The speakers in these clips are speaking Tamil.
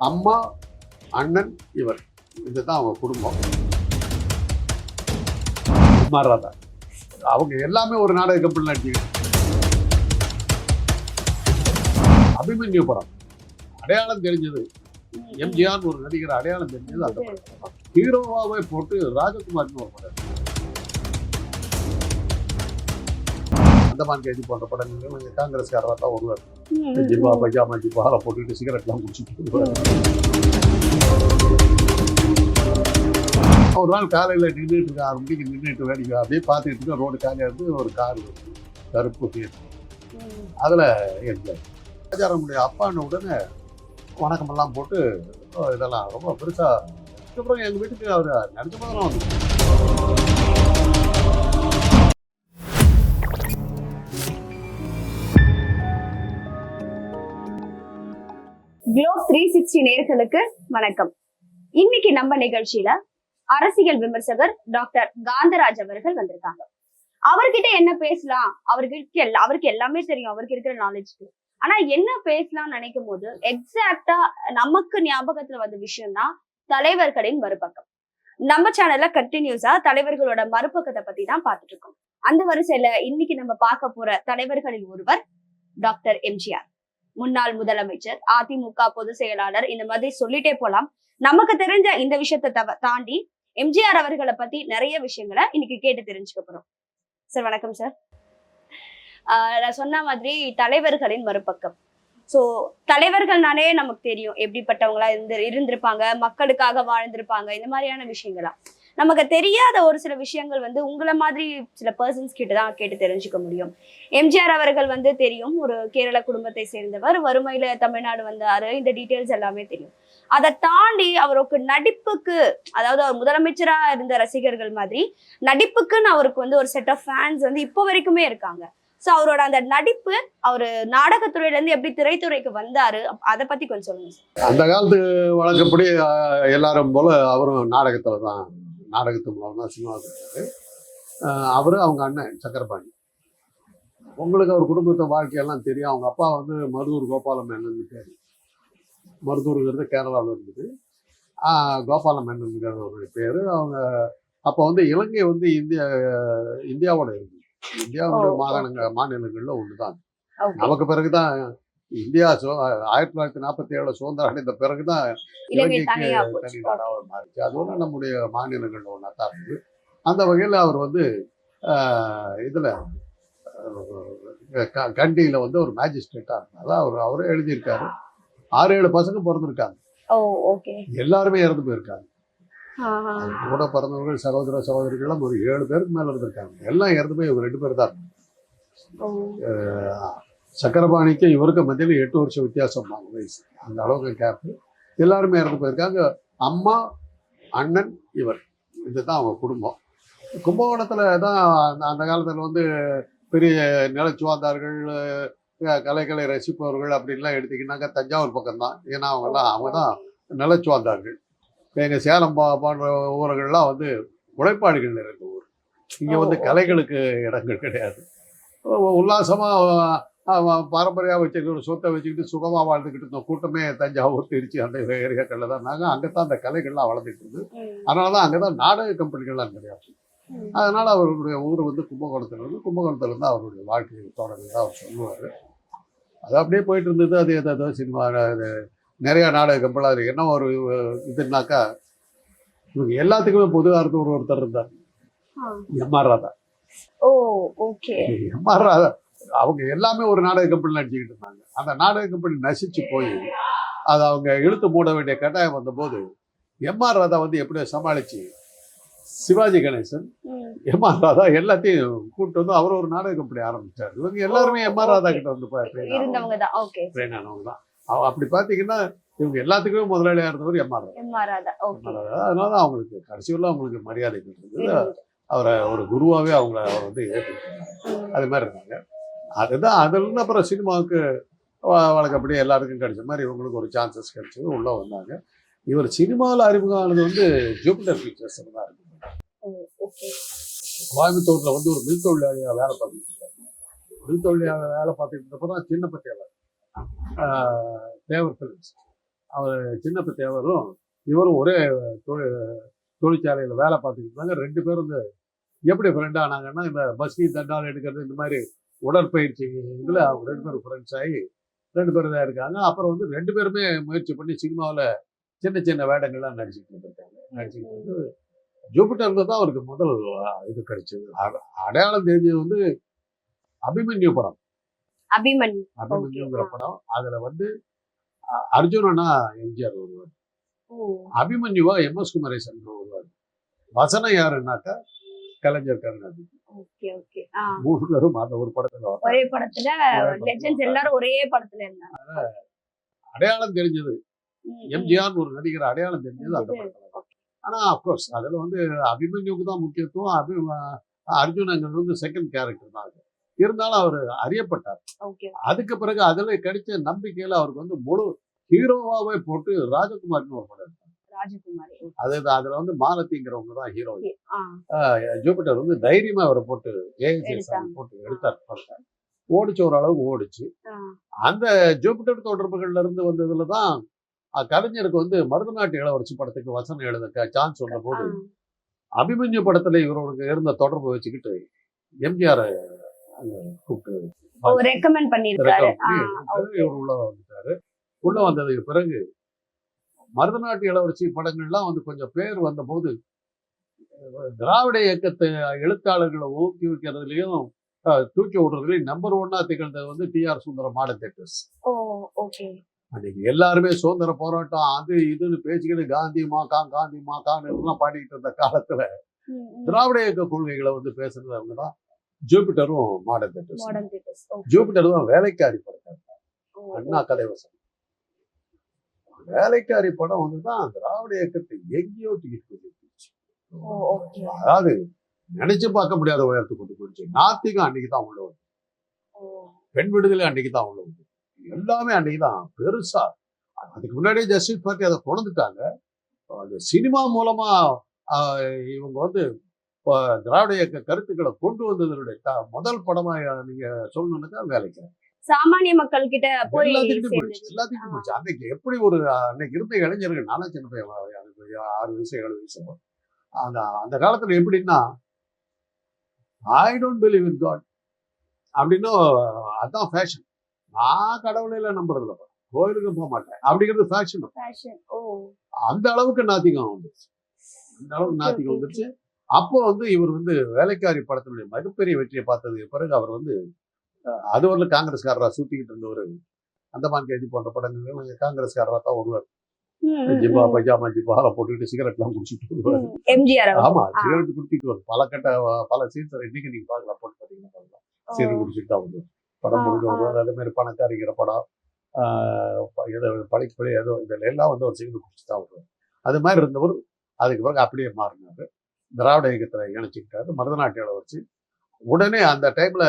அம்மா அண்ணன் இவர். இதுதான் அவங்க குடும்பம். மாறாதா. அவங்க எல்லாமே ஒரு நாடக கம்பெனி நடிச்சு அபிமன்யு படம். அடையாளம் தெரிஞ்சது. எம்ஜிஆர் ஒரு நடிகர் அடையாளம் தெரிஞ்சது அந்த படம். ஹீரோவாவே போட்டு ராஜகுமார்னு ஒரு படம். அந்தமான் கேஜி போன்ற படங்கள் கொஞ்சம் காங்கிரஸ்காரராக தான் வருவார் ஜிப்பா பைஜாமா ஜிப்பால போட்டுட்டு சிகரெட்லாம் குடிச்சிட்டு வருவார். ஒரு நாள் காலையில் நின்றுட்டு இருக்க ஆறு மணிக்கு நின்றுட்டு வேடிக்கை அப்படியே பார்த்துக்கிட்டு இருக்க ரோடு காலியாக இருந்து ஒரு கார் கருப்பு ஃபீட் அதில் இருந்தார் ராஜாராமுடைய அப்பான உடனே வணக்கமெல்லாம் போட்டு இதெல்லாம் ரொம்ப பெருசாக அதுக்கப்புறம் எங்கள் வீட்டுக்கு அவர் நினச்ச மாதிரி வந்து குளோப் த்ரீ சிக்ஸ்டி நேர்களுக்கு வணக்கம். இன்னைக்கு நம்ம நிகழ்ச்சியில அரசியல் விமர்சகர் டாக்டர் காந்தராஜ் அவர்கள் வந்திருக்காங்க. அவர்கிட்ட என்ன பேசலாம்? அவருக்கு எல்லா அவருக்கு எல்லாமே தெரியும். அவருக்கு இருக்கிற நாலேஜ்க்கு ஆனா என்ன பேசலாம்னு நினைக்கும் போது எக்ஸாக்டா நமக்கு ஞாபகத்துல வந்த விஷயம்னா தலைவர்களின் மறுபக்கம். நம்ம சேனல்ல கண்டினியூஸா தலைவர்களோட மறுபக்கத்தை பத்தி தான் பார்த்துட்டு இருக்கோம். அந்த வரிசையில இன்னைக்கு நம்ம பார்க்க போற தலைவர்களில் ஒருவர் டாக்டர் எம்ஜிஆர் முன்னாள் முதலமைச்சர் அதிமுக பொதுச் செயலாளர் இந்த மாதிரி சொல்லிட்டே போலாம். நமக்கு தெரிஞ்ச இந்த விஷயத்தை தவ- தாண்டி எம்ஜிஆர் அவர்களை பத்தி நிறைய விஷயங்களை இன்னைக்கு கேட்டு தெரிஞ்சுக்க போறோம். சார் வணக்கம் சார். ஆஹ் நான் சொன்ன மாதிரி தலைவர்களின் மறுபக்கம். சோ தலைவர்கள்னாலே நமக்கு தெரியும் எப்படிப்பட்டவங்களா இருந்து இருந்திருப்பாங்க மக்களுக்காக வாழ்ந்திருப்பாங்க இந்த மாதிரியான விஷயங்களா நமக்கு தெரியாத ஒரு சில விஷயங்கள் வந்து உங்களை மாதிரி சில பர்சன்ஸ் கிட்ட தான் கேட்டு தெரிஞ்சுக்க முடியும். எம்ஜிஆர் அவர்கள் வந்து தெரியும். ஒரு கேரள குடும்பத்தை சேர்ந்தவர். வறுமையில தமிழ்நாடு வந்தாரு. இந்த டீட்டெயில்ஸ் எல்லாமே தெரியும். அதை தாண்டி அவருக்கு நடிப்புக்கு அதாவது அவர் முதலமைச்சரா இருந்த ரசிகர்கள் மாதிரி நடிப்புக்குன்னு அவருக்கு வந்து ஒரு செட் ஆஃப் ஃபேன்ஸ் வந்து இப்போ வரைக்குமே இருக்காங்க. சோ அவரோட அந்த நடிப்பு அவரு நாடகத்துறையில இருந்து எப்படி திரைத்துறைக்கு வந்தாரு அதை பத்தி கொஞ்சம் சொல்லுங்க அந்த காலத்து வழக்கப்படி எல்லாரும் போல அவரும் நாடகத்தில் தான் நாடகத்து மூலம் தான் சினிமாவுக்கு இருக்காரு அவர் அவங்க அண்ணன் சக்கரபாணி. உங்களுக்கு அவர் குடும்பத்தை வாழ்க்கையெல்லாம் தெரியும். அவங்க அப்பா வந்து மருதூர் கோபால மேனன் பேர். மருதூருங்கிறது கேரளாவில் இருந்தது. கோபால மேனன்ங்கிறது ஒரு பேர். அவங்க அப்போ வந்து இலங்கை வந்து இந்தியா இந்தியாவோட இருந்தது ஓ. மாகாணங்கள் மாநிலங்களில் ஒன்று தான். நமக்கு பிறகுதான் இந்தியா சு ஆயிரத்தி தொள்ளாயிரத்தி நாற்பத்தி ஏழு சுதந்திரம் அடைந்த பிறகுதான் இலங்கை இலங்கைக்கு தனி நாடாக மாறிச்சு. அது ஒன்று நம்முடைய மாநிலங்கள் ஒன்றா தான் இருந்தது அந்த வகையில் அவர் வந்து இதுல கண்டியில வந்து ஒரு மேஜிஸ்ட்ரேட்டா இருந்தார். அவர் அவரே எழுதியிருக்காரு. ஆறு ஏழு பசங்க பிறந்திருக்காங்க. எல்லாருமே இறந்து போயிருக்காங்க. கூட பிறந்தவர்கள் சகோதர சகோதரிகளும் ஒரு ஏழு பேருக்கு மேல இருந்திருக்காங்க. எல்லாம் இறந்து போய் இவங்க ரெண்டு பேர் தான் சக்கரபாணிக்கு இவருக்கு மத்தியில் எட்டு வருஷம் வித்தியாசம் வயசு. அந்த அளவுக்கு கேப்பு எல்லாருமே இறந்து போயிருக்காங்க. அம்மா அண்ணன் இவர். இதுதான் அவங்க குடும்பம். கும்பகோணத்தில் தான் அந்த- அந்த காலத்தில் வந்து பெரிய நிலச்சுவாந்தார்கள் கலைகளை ரசிப்பவர்கள் அப்படின்லாம் எடுத்திங்கன்னாக்கா தஞ்சாவூர் பக்கம்தான். ஏன்னா அவங்கெல்லாம் அவங்க தான் நிலச்சுவாந்தார்கள் எங்கள் சேலம் பா போன்ற ஊர்கள்லாம் வந்து உழைப்பாளிகள் நிறைந்த ஊர். இங்கே வந்து. கலைகளுக்கு இடங்கள் கிடையாது. உல்லாசமாக பாரம்பரியாக வச்சுக்கிட்டு சொத்தை வச்சுக்கிட்டு சுகமாக வாழ்ந்துக்கிட்டு இருந்த கூட்டமே தஞ்சாவூர் திருச்சி அந்த ஏரியாக்களில் தான் நாங்கள் அங்கே தான் அந்த கலைகள்லாம் வளர்ந்துட்டு இருந்தது. அதனால தான் அங்கே தான் நாடக கம்பெனிகள்லாம் கிடையாது அதனால அவருடைய ஊர் வந்து கும்பகோணத்தில் இருந்து கும்பகோணத்துல இருந்து அவருடைய வாழ்க்கை தொடர்ந்து அவர் சொல்லுவார். அது அப்படியே போயிட்டு இருந்தது. அது ஏதோ சினிமா நிறைய நாடக கம்பெனி அது என்ன ஒரு இதுனாக்கா இவங்க எல்லாத்துக்குமே பொதுவாக இருந்து ஒரு ஒருத்தர் இருந்தார். M R Radha. Oh okay. M R Radha. அவங்க எல்லாமே ஒரு நாடக கம்பெனி நடிச்சுக்கிட்டு இருந்தாங்க. அந்த நாடக கம்பெனி நசிச்சு போய் அதை அவங்க இழுத்து மூட வேண்டிய கட்டாயம் வந்தபோது எம்ஆர் ராதா வந்து எப்படியோ சமாளிச்சு சிவாஜி கணேசன் எம்ஆர் ராதா எல்லாத்தையும் கூப்பிட்டு வந்து அவர் ஒரு நாடக கம்பெனி ஆரம்பிச்சார். இவங்க எல்லாருமே எம்ஆர் ராதா கிட்ட வந்து ஆனவங்க. தான் அப்படி பார்த்தீங்கன்னா இவங்க எல்லாத்துக்குமே முதலாளியா இருந்தவர் எம்ஆர் ராதா. அதனால தான் அவங்களுக்கு கடைசி வரலாம் அவங்களுக்கு மரியாதை இருந்தது. அவரை ஒரு குருவாவே அவங்கள அவர் வந்து ஏற்றுக்கிட்டாங்க அது மாதிரி இருந்தாங்க. அதுதான் அதுல இருந்து அப்புறம் சினிமாவுக்கு வ- வழக்கப்படி எல்லாருக்கும் கிடைச்ச மாதிரி இவங்களுக்கு ஒரு சான்சஸ் கிடைச்சது உள்ள வந்தாங்க. இவர் சினிமாவில் அறிமுகம் ஆனது வந்து ஜூபிட்டர் பிக்சர்ஸ் தான் இருக்கு. கோயம்புத்தூர்ல வந்து ஒரு மில் தொழிலாளியா வேலை பார்த்துட்டு இருக்காரு மில் தொழிலாளியா வேலை பார்த்துட்டு இருந்தப்போ தான் சின்ன பத்தியாளர் தேவர் பிலிம்ஸ் அவர் சின்ன தேவரும் இவரும் ஒரே தொழில் தொழிற்சாலையில் வேலை பார்த்துக்கிட்டு இருந்தாங்க. ரெண்டு பேரும் இந்த எப்படி ஃப்ரெண்ட் ஆனாங்கன்னா இந்த பஸ்கி தண்டால் எடுக்கிறது இந்த மாதிரி உடற்பயிற்சி இதில் அவங்க ரெண்டு பேரும் ஃப்ரெண்ட்ஸ் ஆகி ரெண்டு பேரும் தான் இருக்காங்க. அப்புறம் வந்து ரெண்டு பேருமே முயற்சி பண்ணி சினிமாவில் சின்ன சின்ன வேடங்கள்லாம் நடிச்சுட்டு இருந்திருக்காங்க. நடிச்சுக்கிட்டு வந்து ஜூபிட்டர்ல தான் அவருக்கு முதல் இது கிடைச்சது. அட- அடையாளம் தெரிஞ்சது வந்து அபிமன்யு படம். அபிமன்யு அபிமன்யுங்கிற. படம். அதுல வந்து அர்ஜுனனா எம்ஜிஆர் வருவார். அபிமன்யுவா எம் எஸ் குமரேசன் வருவார். வசனம் யாருன்னாக்கா கலைஞர் கருணாநிதி. மூணு பேரும் அந்த ஒரு படத்துல வந்தாங்க. ஒரே படத்துல படத்துல லெஜெண்ட்ஸ் எல்லாரும் ஒரே படத்துல இருந்தாங்க அடையாளம் தெரிஞ்சது. எம்ஜிஆர் ஒரு நடிகர் அடையாளம் தெரிஞ்சது அந்த. படத்துல. ஆனா அப்கோர்ஸ் அதுல வந்து அபிமன்யுக்கு தான் முக்கியத்துவம் அபி அர்ஜுனங்கிறது வந்து செகண்ட் கேரக்டர் தான் அது. இருந்தாலும் அவர் அறியப்பட்டார் அதுக்கு பிறகு அதுல கிடைச்ச நம்பிக்கையில அவருக்கு வந்து முழு ஹீரோவாவே போட்டு ராஜகுமார்னு ஒரு படம். ராஜகுமாரி. அது அதுல வந்து மாலத்திங்கிறவங்க தான் ஹீரோ ஓகே. ஆ. ஜூபிட்டர் வந்து தைரியமா அவரை போட்டு ஏஎஸ்எஸ். போட்டு எடுத்தார் ஓடிச்சு ஓரளவுக்கு ஓடிச்சு. அந்த ஜூபிட்டர் தொடர்புகள்ல இருந்து வந்ததுல தான் கலைஞருக்கு வந்து மருதநாட்டு இளவரசி படத்துக்கு வசனம் எழுத சான்ஸ் வந்த போது அபிமன்யு படத்துல இவருக்கு இருந்த தொடர்பு வச்சுக்கிட்டு எம்ஜிஆர் கூப்பிட்டு ரெக்கமெண்ட் பண்ணிருக்காரு recommend பண்ணி எடுத்தாரு. இவர் உள்ள வந்துட்டாரு. உள்ள வந்ததுக்கு பிறகு மருதநாட்டு இளவரசி படங்கள்லாம் வந்து கொஞ்சம் பேர் வந்தபோது திராவிட இயக்கத்தை எழுத்தாளர்களை ஊக்குவிக்கிறதுலயும் தூக்கி விடுறதுலயும் நம்பர் ஒன்னா திகழ்ந்தது வந்து T R Sundaram Modern Theatres அன்னைக்கு எல்லாருமே சுதந்திர போராட்டம் அது இதுன்னு பேசிக்கிட்டு காந்தி மாக்கா காந்தி மாக்கான்னு எல்லாம் பாடிக்கிட்டு இருந்த காலத்துல திராவிட இயக்க கொள்கைகளை வந்து பேசுறது அவங்க தான் ஜூபிட்டரும் மாடல் தேட்டர்ஸ் ஜூபிட்டர் தான் வேலைக்காரி படம் அண்ணா கலைவசம். வேலைக்காரி படம் வந்து தான் திராவிட இயக்கத்தை எங்கேயோ தூக்கிட்டு கொண்டு போயிடுச்சு. அதாவது நினைச்சு பார்க்க முடியாத உயரத்துக்கு கொண்டு போயிடுச்சு. நாத்திகம் அன்னைக்கு தான் உள்ள வந்து பெண் விடுதலை அன்னைக்கு தான் உள்ள வந்து எல்லாமே அன்னைக்கு தான் பெருசா. அதுக்கு முன்னாடியே ஜஸ்டிஸ் பார்ட்டி அதை கொண்டுட்டாங்க அந்த சினிமா மூலமா இவங்க வந்து இப்போ திராவிட இயக்க கருத்துக்களை கொண்டு வந்ததனுடைய முதல் படமா நீங்க சொல்லணும்னாக்கா வேலைக்கு சாமானிய மக்கள் கிட்ட போய். எல்லாத்துக்கும் அன்னைக்கு எப்படி ஒரு அன்னைக்கு இருந்த இளைஞர்கள் நானா சின்ன பையன் ஆறு வயசு ஏழு வயசு அந்த அந்த காலத்துல எப்படின்னா I don't believe in God அப்படின்னா அதான் ஃபேஷன் நான் கடவுளையில நம்புறது இல்ல கோயிலுக்கு போக மாட்டேன். அப்படிங்கிறது ஃபேஷன் அந்த அளவுக்கு நாத்திகம் வந்துருச்சு. அந்த அளவுக்கு நாத்திகம் வந்துருச்சு. அப்போ வந்து இவர் வந்து வேலைக்காரி படத்தினுடைய மிகப்பெரிய வெற்றியை பார்த்ததுக்கு பிறகு அவர் வந்து அது ஒரு காங்கிரஸ்காரரா சுத்திக்கிட்டு இருந்தவர் அந்தமான் கைதி போன்ற படங்கள் காங்கிரஸ்காரரா தான் வருவார் ஜிப்பா. பைஜாமா ஜிப்பால போட்டுக்கிட்டு சிகரெட்லாம் குடிச்சிட்டு வருவார். எம்ஜிஆர். ஆமா. சிகரெட் குடிச்சிட்டு வரும் பல கட்ட பல சீன்ஸ் இன்னைக்கு நீங்க பார்க்கலாம் போட்டு பாத்தீங்கன்னா பார்க்கலாம் ஓ. சிகரெட் குடிச்சிட்டு தான் வருவார் படம் முடிஞ்சு. வருவார் அதே மாதிரி பணக்காரிங்கிற படம் ஏதோ பழைக்கப்படி ஏதோ இதில் எல்லாம் வந்து ஒரு சிகரெட் குடிச்சு தான் வருவார் அது மாதிரி இருந்தவர் அதுக்கு பிறகு அப்படியே மாறினாரு திராவிட இயக்கத்துல இணைச்சிக்கிட்டாரு மருதநாட்டு இளவரசி உடனே அந்த டைம்ல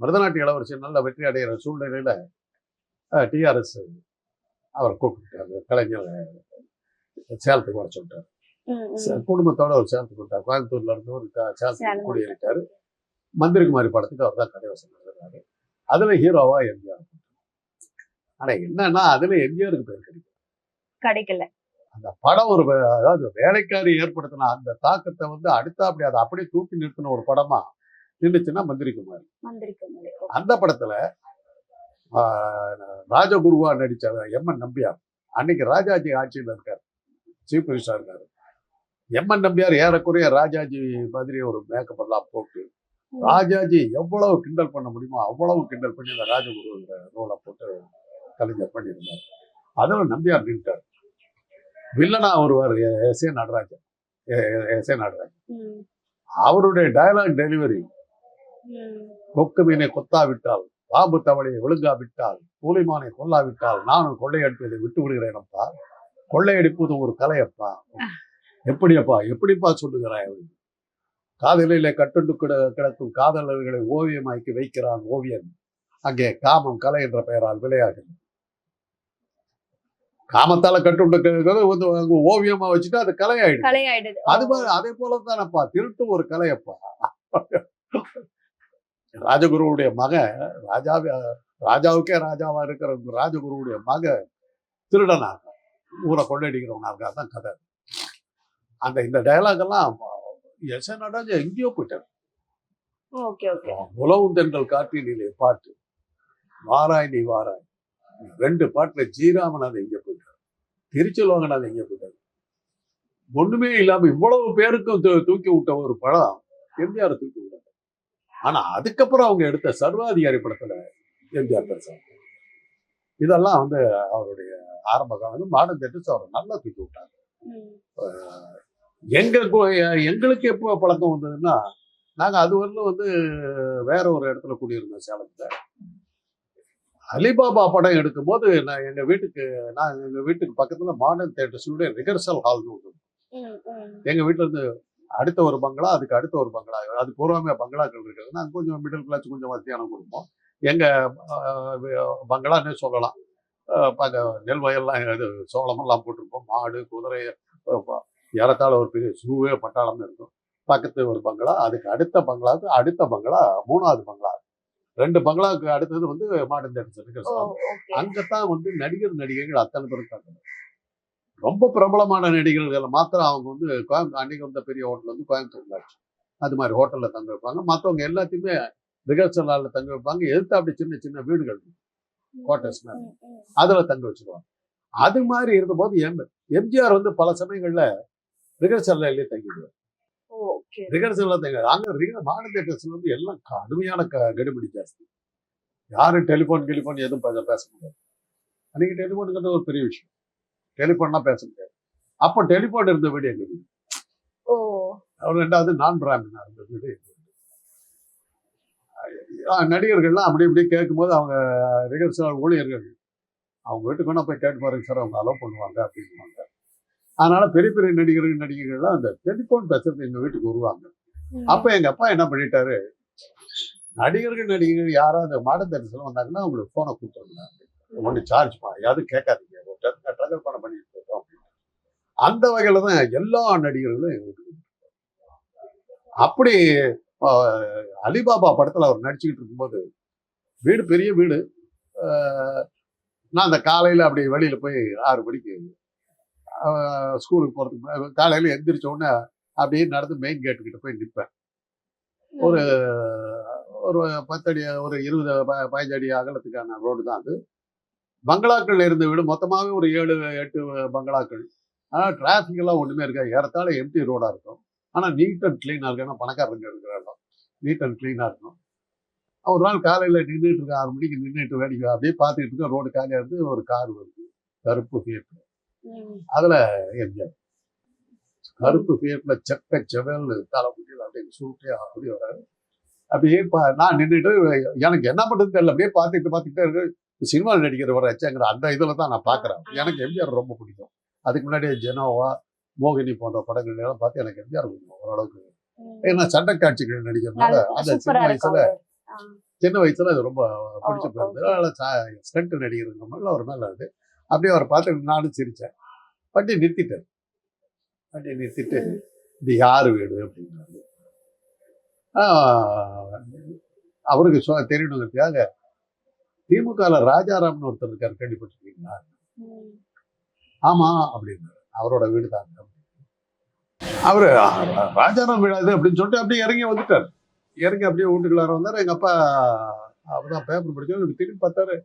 மருதநாட்டு இளவரசி நல்ல வெற்றி அடைகிற சூழ்நிலையில டிஆர்எஸ் அவர் கூப்பிட்டாரு. கலைஞர் சேலத்துக்கு வர சொல்லிட்டாரு. குடும்பத்தோட ஒரு சேலத்துக்கு விட்டார் கோயம்புத்தூர்ல இருந்து ஒரு சேலத்துக்கு. குடியேறிட்டாரு. மந்திரிகுமாரி படத்துக்கு அவர் தான் கதை வசனம் எழுதுறாரு. அதுல ஹீரோவா எம்ஜிஆர். ஆனா என்னன்னா அதுல எம்ஜிஆருக்கு பேர் கிடைக்கும் கிடைக்கல. அந்த படம் ஒரு அதாவது வேலைக்காரி ஏற்படுத்தின அந்த தாக்கத்தை வந்து அடுத்த அப்படி அதை அப்படியே தூக்கி நிறுத்தின ஒரு படமா நின்றுச்சுன்னா மந்திரிக்க முடியும் அந்த படத்துல ராஜகுருவா நடிச்ச எம்என் நம்பியார். அன்னைக்கு ராஜாஜி ஆட்சியில் இருக்கார். சீஃப் மினிஸ்டர் இருக்காரு. எம்என் நம்பியார் ஏறக்குறைய ராஜாஜி மாதிரி ஒரு மேக்கப் எல்லாம் போட்டு ராஜாஜி எவ்வளவு கிண்டல் பண்ண முடியுமோ அவ்வளவு கிண்டல் பண்ணி அந்த ராஜகுருங்கிற ரோலை போட்டு கலைஞர் பண்ணியிருந்தார். அதில் நம்பியார் நின்ட்டார் வில்லனா ஒருவர் எ- S A Natarajan. S A Natarajan. அவருடைய டயலாக் டெலிவரி. கொக்கு மீனை கொத்தாவிட்டால் பாம்பு தவளையை விழுங்காவிட்டால் கூலிமானை கொல்லாவிட்டால் நானும் கொள்ளையடிப்பதை விட்டு விடுகிறேனப்பா கொள்ளையடிப்பது ஒரு கலையப்பா எப்படியப்பா எப்படிப்பா சொல்லுகிறாய் அப்படின்னு காதலிலே கட்டுண்டு கிட கிடக்கும் காதலர்களை ஓவியமாக்கி வைக்கிறான் ஓவியன். அங்கே காமம் கலை என்ற பெயரால் விளையாடுது காமத்தால கட்டுண்டு வந்து ஓவியமா வச்சுட்டு அது கலையாயிடுது. கலையாயிடுது. அது மாதிரி அதே போல தானப்பா திருட்டு ஒரு கலையப்பா ராஜகுருவுடைய மகன் ராஜாவே ராஜாவுக்கே ராஜாவா இருக்கிற ராஜகுருவுடைய மக திருடனா ஊரை கொள்ளடிக்கிறவனா இருக்கா தான் கதை. அந்த இந்த டயலாக் எல்லாம் எஸ் என் நடராஜா எங்கேயோ போயிட்டார். உலவும் தென்றல் காற்றினிலே பாட்டு. வாராய் நீ வாராய். ரெண்டு பாட்டுல ஜீராமநாதன் எங்க போயிட்டார். திருச்செல்வங்கநாதன் எங்க போயிட்டார். ஒண்ணுமே இல்லாம இவ்வளவு பேருக்கும் தூக்கி விட்ட ஒரு படம் எம்ஜிஆர் தூக்கி விட்டார். ஆனா அதுக்கப்புறம் அவங்க எடுத்த சர்வாதிகாரி படத்துல எம்ஜிஆர் பெருசாக இதெல்லாம் வந்து அவருடைய ஆரம்ப காலம் வந்து மாடர்ன் தேட்டர்ஸ் அவர் நல்லா தூக்கி விட்டாங்க. எங்க கு- எங்களுக்கு எப்போ பழக்கம் வந்ததுன்னா நாங்க அது வரலும் வந்து வேற ஒரு இடத்துல குடியிருந்தோம் சேலத்துல. அலிபாபா படம் எடுக்கும்போது நான் எங்க வீட்டுக்கு நான் எங்க வீட்டுக்கு பக்கத்துல மாடர்ன் தேட்டர்ஸுடைய ரிகர்சல் ஹால்னு ஒன்று. எங்க வீட்டுல இருந்து அடுத்த ஒரு பங்களா அதுக்கு அடுத்த ஒரு பங்களா. அது பூர்வமே பங்களாக்கள் இருக்குது நாங்கள் கொஞ்சம் மிடில் கிளாஸ் கொஞ்சம் வசதியான குடும்பம். எங்க ஆஹ், பங்களான்னே சொல்லலாம். நெல் வயல்லாம் இது சோளமெல்லாம் போட்டிருப்போம். மாடு குதிரை ஏறத்தாழ ஒரு பெரிய சூவே பட்டாளம் இருக்கும். பக்கத்து ஒரு பங்களா அதுக்கு அடுத்த பங்களாவுக்கு அடுத்த பங்களா மூணாவது பங்களா. ரெண்டு பங்களாவுக்கு அடுத்தது வந்து மாடர்ன் தேட்டர்ஸ் இருக்கு ஓகே அங்கத்தான் வந்து நடிகர் நடிகைகள் அத்தனை பேரும் ரொம்ப பிரபலமான நடிகர்களை மாத்திரம் அவங்க வந்து கோயம் அன்னைக்கு வந்த பெரிய ஹோட்டல் வந்து கோயம்புத்தூர்ல ஆச்சு அது மாதிரி ஹோட்டல்ல தங்க வைப்பாங்க மற்றவங்க எல்லாத்தையுமே ரிகர்சல் ஹாலில் தங்க வைப்பாங்க எதிர்த்து அப்படி சின்ன சின்ன வீடுகள். குவார்டர்ஸ் அதுல தங்க வச்சிருவாங்க. அது மாதிரி இருந்தபோது எம் எம்ஜிஆர் வந்து பல சமயங்கள்ல ரிகர்சல் ஹாலே தங்கிடுவார் ஓகே. ரிகர்சல்ல தங்க அங்க ரிக மாடர்ன் தேட்டர்ஸ்ல வந்து எல்லாம் கடுமையான க- கெடுபிடி ஜாஸ்தி. யாரும் டெலிஃபோன் டெலிஃபோன் எதுவும் பேச பேச முடியாது. அன்னைக்கு டெலிஃபோனுங்கிறது ஒரு பெரிய விஷயம். டெலிஃபோன்லாம் பேச முடியாது. அப்போ டெலிஃபோன் இருந்த வீடு எங்க வீடு? ஓ. அவர் ரெண்டாவது நான் பிராமினா இருந்த வீடு நடிகர்கள்லாம் அப்படி இப்படி கேட்கும்போது அவங்க ரிகர்சல் ஊழியர்கள் அவங்க வீட்டுக்கு வேணா போய் கேட்டு பாருங்க சார் அவங்க அலோவ் பண்ணுவாங்க அப்படின்வாங்க அதனால பெரிய பெரிய நடிகர்கள் நடிகைகள்லாம் அந்த டெலிஃபோன் பேசுறது எங்க வீட்டுக்கு வருவாங்க. அப்ப எங்க அப்பா என்ன பண்ணிட்டாரு? நடிகர்கள் நடிகைகள் யாராவது மாடர்ன் தேட்டர்ஸ்ல வந்தாங்கன்னா அவங்களுக்கு போனை கொடுத்துருங்க. ஒன்று சார்ஜ் பண்ண யாரும் கேட்காதீங்க. ட்ரகல் பண்ண பண்ணிட்டு இருக்கோம். அந்த வகையில தான் எல்லா நடிகர்களும். அப்படி அலிபாபா படத்துல அவர் நடிச்சுக்கிட்டு இருக்கும்போது வீடு பெரிய வீடு நான் அந்த காலையில அப்படி வெளியில போய் ஆறு மணிக்கு ஸ்கூலுக்கு முன்னாடி காலையில எந்திரிச்ச உடனே அப்படியே நடந்து மெயின் கேட்டு கிட்ட போய் நிற்பேன் ஒரு ஒரு பத்தடி ஒரு இருபது ப- பதினஞ்சு அடி அகலத்துக்கான ரோடு தான் அது பங்களாக்கள் இருந்த வீடு மொத்தமாகவே ஒரு ஏழு எட்டு பங்களாக்கள். ஆனால் டிராஃபிக் எல்லாம் ஒன்றுமே இருக்காது. ஏறத்தாழ எம்டி ரோடாக இருக்கும். ஆனால் நீட் அண்ட் க்ளீனாக இருக்கும். ஏன்னா பணக்காரங்க இருக்கிற இடம். நீட் அண்ட் க்ளீனாக இருக்கும். ஒரு நாள் காலையில் நின்றுட்டு இருக்கேன். ஆறு மணிக்கு நின்றுட்டு வேடிக்கை அப்படியே பார்த்துக்கிட்டு இருக்கேன். ரோடு காலியாக இருந்து ஒரு கார் வருது. கருப்பு ஃபியட் அதில் எம்ஜிஆர் கருப்பு ஃபியட்ல செக்க செவல்னு தலை முடியல அப்படியே சூட்டே அப்படி வராரு. அப்படியே பா நான் நின்றுட்டு எனக்கு என்ன பண்ணுறது தெரியல. அப்படியே பார்த்துட்டு பார்த்துக்கிட்டே இருக்கு. சினிமாவில் நடிக்கிற வர அச்சாங்கிற அந்த இதில் தான் நான் பார்க்குறேன் எனக்கு எம்ஜிஆர் ரொம்ப பிடிக்கும். அதுக்கு முன்னாடி ஜெனோவா மோகினி போன்ற படங்கள் எல்லாம் பார்த்து எனக்கு எம்ஜிஆர் பிடிக்கும் ஓரளவுக்கு. ஏன்னா சண்டை காட்சிகள் நடிக்கிறதுனால அந்த சின்ன வயசுல சின்ன வயசுல அது ரொம்ப பிடிச்ச போயிருந்தது. அதனால ஸ்டண்ட் நடிகருங்க மாதிரி ஒரு மேல அது. அப்படியே அவரை பார்த்து நானும் சிரிச்சேன். வண்டி நிறுத்திட்டார் வண்டியை நிறுத்திட்டு. இது யாரு வீடு அப்படின்னாரு. அவருக்கு சொ- தெரியணுங்கிறதுக்காக திமுகல ராஜாராம்னு ஒருத்தர் இருக்காரு கேள்விப்பட்டிருக்கீங்களா? ஆமா அப்படின்னாரு. அவரோட வீடு தான் அவரு ராஜாராம் வீடாது அப்படின்னு சொல்லிட்டு அப்படியே இறங்கி வந்துட்டார். இறங்கி அப்படியே வீட்டுக்குள்ளார வந்தார். எங்க அப்பா அப்பதான் பேப்பர் படிச்சோம் திரும்பி பார்த்தாரு.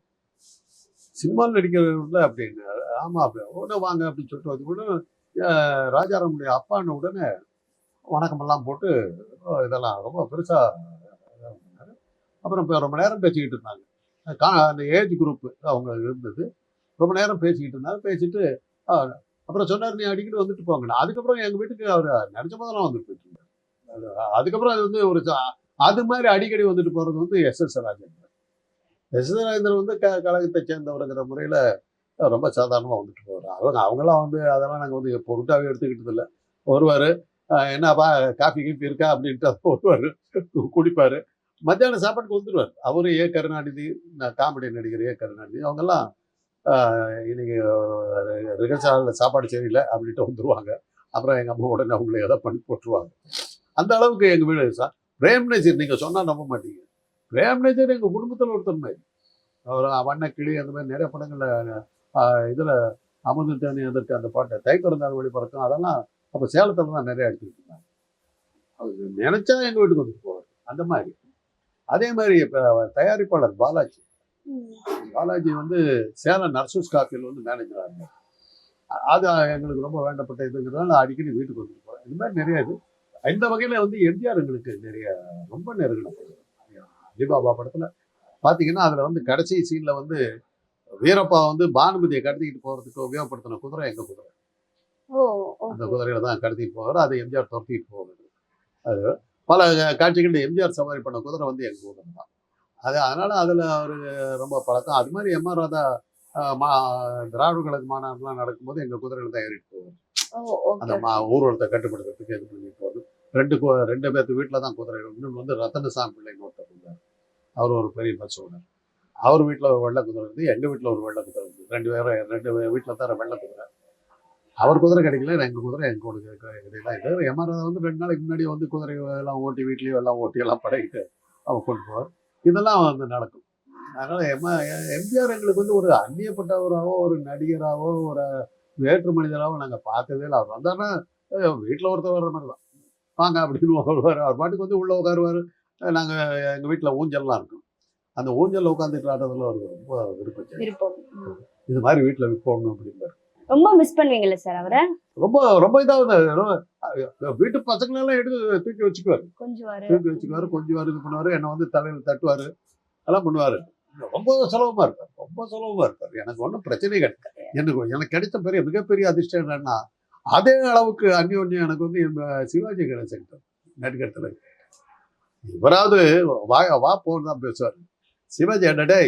சினிமாவில் நடிக்கிறதுல அப்படின்னு ஆமா அப்படி. உடனே வாங்க அப்படின்னு சொல்லிட்டு வந்து கூட ராஜாராமுடைய அப்பான்னு உடனே வணக்கமெல்லாம் போட்டு இதெல்லாம் ரொம்ப பெருசா அப்புறம் இப்போ ரொம்ப நேரம் பேசிக்கிட்டு இருந்தாங்க. அந்த ஏஜ் குரூப் அவங்க இருந்தது. ரொம்ப நேரம் பேசிக்கிட்டு இருந்தார் பேசிட்டு அப்புறம் சொன்னார் நீ அடிக்கடி வந்துட்டு போங்கண்ணா அதுக்கப்புறம் எங்கள் வீட்டுக்கு அவர் நினச்ச போதெல்லாம் வந்துட்டு போயிட்டு அதுக்கப்புறம் அது வந்து ஒரு அது மாதிரி அடிக்கடி வந்துட்டு போகிறது வந்து S S Rajendran. S S Rajendran வந்து க கழகத்தை சேர்ந்தவருங்கிற முறையில் ரொம்ப சாதாரணமாக வந்துட்டு போவார் அவங்க அவங்கெல்லாம் வந்து அதெல்லாம் நாங்கள் வந்து பொருட்டாகவே எடுத்துக்கிட்டது இல்லை. வருவார் என்னப்பா காஃபி கீஃபி இருக்கா? அப்படின்ட்டு வருவார் குடிப்பார். மத்தியானம் சாப்பாட்டுக்கு வந்துடுவார் அவர் ஏ. கருணாநிதி நான் காமெடி நடிகர் ஏ. கருணாநிதி அவங்கெல்லாம் இன்னைக்கு ரிகர்சாலில் சாப்பாடு சரியில்லை அப்படின்ட்டு வந்துருவாங்க. அப்புறம் எங்கள் அம்மா உடனே அவங்கள ஏதாவது பண்ணி போட்டுருவாங்க. அந்த அளவுக்கு எங்கள் வீடு சார். பிரேம் நஜீர் நீங்கள் சொன்னால் நம்ப மாட்டீங்க. பிரேம் நஜீர் எங்கள் குடும்பத்தில் ஒருத்தர் மாதிரி. அவர் வண்ணக்கிளி அந்த மாதிரி நிறைய படங்களில் இதில் அமுதத்தானி அதற்கு அந்த பாட்டை. தை வழி பறக்கும் அதெல்லாம் அப்போ சேலத்தில் தான் நிறைய எடுத்துக்கிட்டு இருந்தாங்க. அது எங்கள் வீட்டுக்கு வந்துட்டு போவார். அந்த மாதிரி. அதே மாதிரி இப்போ தயாரிப்பாளர் பாலாஜி. பாலாஜி வந்து சேலம் நர்சஸ் காஃபியில் வந்து மேனேஜராக இருந்தார் அது எங்களுக்கு ரொம்ப வேண்டப்பட்ட இதுங்கிறதால அடிக்கடி வீட்டுக்கு வந்துட்டு போகிறேன் இந்த மாதிரி நிறைய இது. இந்த வகையில் வந்து எம்ஜிஆர் எங்களுக்கு நிறைய ரொம்ப நெருங்கின அலிபாபா படத்தில் பார்த்தீங்கன்னா அதில் வந்து கடைசி சீனில் வந்து வீரப்பா வந்து பானுமதியை கடத்திக்கிட்டு போகிறதுக்கு உபயோகப்படுத்தின குதிரை எங்கள் குதிரை? ஓ அந்த குதிரையில தான் கடத்திட்டு போவார் அதை எம்ஜிஆர் துரத்திட்டு போவார். அது பல காட்சிகள் எம்ஜிஆர் சவாரி பண்ண குதிரை வந்து எங்கள் குதிரை தான். அது அதனால அதில் அவர் ரொம்ப பழக்கம். அது மாதிரி எம்ஆர் ராதா மா திராவிட கழக மாநாடுலாம் நடக்கும்போது எங்கள் குதிரையில தான் ஏறிட்டு போவார். ஓ அந்த மா ஊர்வலத்தை கட்டுப்படுத்துறதுக்கு இது பண்ணி போகுது ரெண்டு ரெண்டு பேர்த்து வீட்டில் தான் குதிரை இன்னொன்று வந்து ரத்தனசாமி பிள்ளைன்னு ஒருத்தர் இருந்தார். அவர் ஒரு பெரிய பஸ் ஓனர். அவர் வீட்டில் ஒரு வெள்ளை குதிரை இருந்து எங்கள் வீட்டில் ஒரு வெள்ளை குதிரை இருந்து ரெண்டு பேரும் ரெண்டு வீட்டில் தர வெள்ளை குதிரை. அவர் குதிரை கிடைக்கல எங்கள் குதிரை எங்கள் கூட கிடைக்கல இது எம்ஆர் வந்து ரெண்டு நாளைக்கு முன்னாடி வந்து குதிரை எல்லாம் ஓட்டி வீட்லேயும் எல்லாம் ஓட்டி எல்லாம் பழகிட்டு அவன் கொண்டு போவார். இதெல்லாம் வந்து நடக்கும். அதனால எம் எம்ஜிஆர் எங்களுக்கு வந்து ஒரு அந்நியப்பட்டவராகவோ ஒரு நடிகராகவோ ஒரு வேற்று மனிதராகவோ நாங்கள் பார்த்ததே இல்லை. அவர் வந்தாருன்னா வீட்டில் ஒருத்தர் வர்ற மாதிரி தான் வாங்க அப்படின்னு வருவார். அவர் பாட்டுக்கு வந்து உள்ளே உட்காருவார் நாங்கள் எங்கள் வீட்டில் ஊஞ்சல்லாம் இருக்கும். அந்த ஊஞ்சலில் உட்காந்துட்டு ஆடுறதுல ஒரு ரொம்ப விருப்பம். இது மாதிரி வீட்டில் விற்போம்னு அப்படிம்பாரு. ரொம்ப மிஸ் பண்ணுவீங்கல்ல சார் அவரை? ரொம்ப ரொம்ப இதாக வீட்டு பசங்களெல்லாம் எடுத்து தூக்கி வச்சுக்குவார். கொஞ்சம் தூக்கி வச்சுக்குவாரு கொஞ்சம் இது பண்ணுவார் என்னை வந்து தலையில் தட்டுவார் எல்லாம் பண்ணுவார். ரொம்ப சுலபமாக இருப்பார். ரொம்ப சுலபமாக இருப்பார். எனக்கு ஒன்றும் பிரச்சனையே கிடையாது. எனக்கு எனக்கு கிடைத்த பெரிய மிகப்பெரிய அதிர்ஷ்டம் என்னன்னா அதே அளவுக்கு அந்யோன்யம் எனக்கு வந்து எங்க சிவாஜி கணேசன் நடிகர் தலைவர் இவராவது வா வா போன்னு தான் பேசுவார். சிவாஜி என்னடே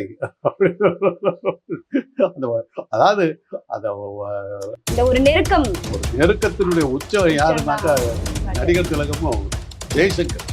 அந்த அதாவது அந்த ஒரு நெருக்கம். ஒரு நெருக்கத்தினுடைய உச்சம் யாருன்னாக்கா நடிகர் திலகமும் ஜெய்சங்கர்.